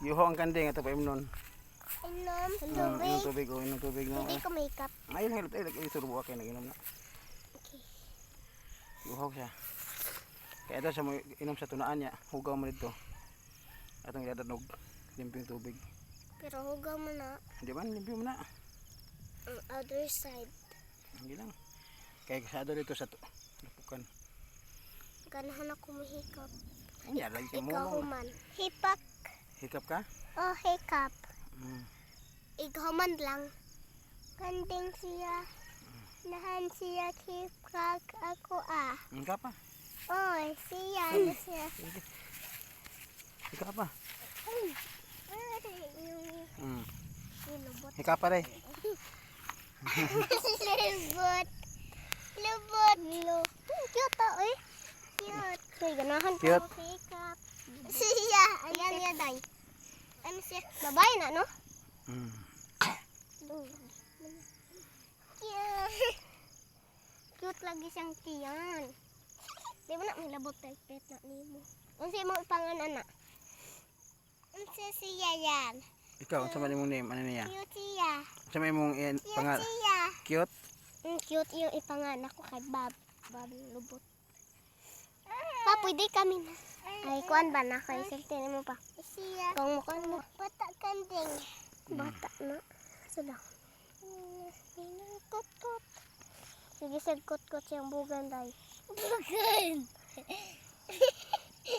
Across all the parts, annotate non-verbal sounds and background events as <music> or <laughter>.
Yuho ang kanding ito pa imnon. Inom, Mm, inom tubig oh, inom tubig no. Hindi ko makeup. Ayun hilot ay lagi turbo kay naginom na. Okay. Yuho siya. Kaya ito siya mo inom sa tunaan niya. Hugaw mo dito. Atong idadanog. Limpyo yung tubig. Pero hugaw mo na Hindi man, limpyo mo na. ang other side. Hindi lang. Kaya kasado dito sa tu- lapukan. Ganahan ako mahikap. Ay, lagi ka Ikaw mo. human. Hipak. Hikap ka? Oh, hikap. Mm. Ikaw man lang. Kanding siya. Nahan siya hikap ako ah. Hikap pa. Oy, siya. Ano siya? Hikap pa. Ay, ay, Mm. Hikap pa rin. <laughs> Lubot. Lubot. Lo. Cute ah, eh. Cute. Kaya ganahan ko Cute. Siya. Ayan, yan, day. Ano siya? Babae na, no? Mm. Cute. <coughs> Cute lagi siyang tiyan. Di ba na may labot tayo pet na nimo? Unsa mo ipangan ana? Unsa siya yan? Ikaw, sa mong name, ano niya? Cute siya. Sa may mong in, Cute pangal. siya. Cute? Mm, cute yung ipangan ako kay Bob. Bob lubot. Pa, pwede kami na. Ay, kuan ba na kay Sultan mo pa? Siya. Kung mo kan mo. Bata kanding. Bata na. Sala. Kot-kot. Sige, sir, kot-kot siyang bugan day. Bugan!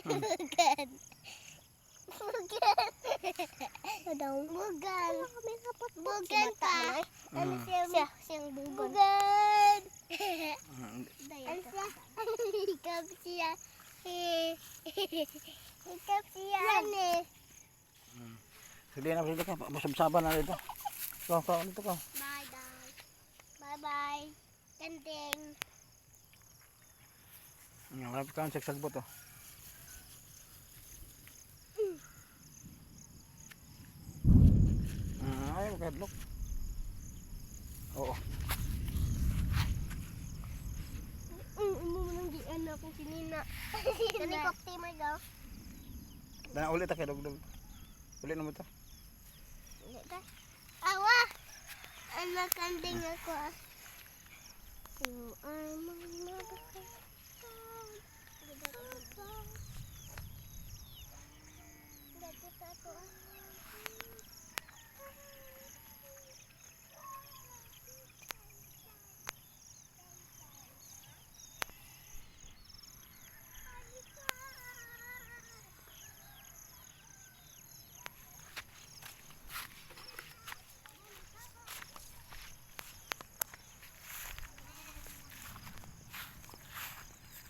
Bugan! Bugan!Adaw. Bugan! Bugan pa! Ano Mm. siya? Siya, siyang bugan. Bugan! Mm. Ano siya? Hikap siya. Hikap siya. Yan eh. Sige na, sige ka. Masabsaban na dito. Ikaw, ikaw, dito ka. Bye, bye. Bye, bye. Kanding. Ang harap ka, ang sagbot oh. Ah, ayaw ka, look. Oo. Akong sinina. Kani kokti mo daw. Dana ulit ka, dog-dog. Ulit na mo ito. Awa! Ano kanding ako ah. You are my mother.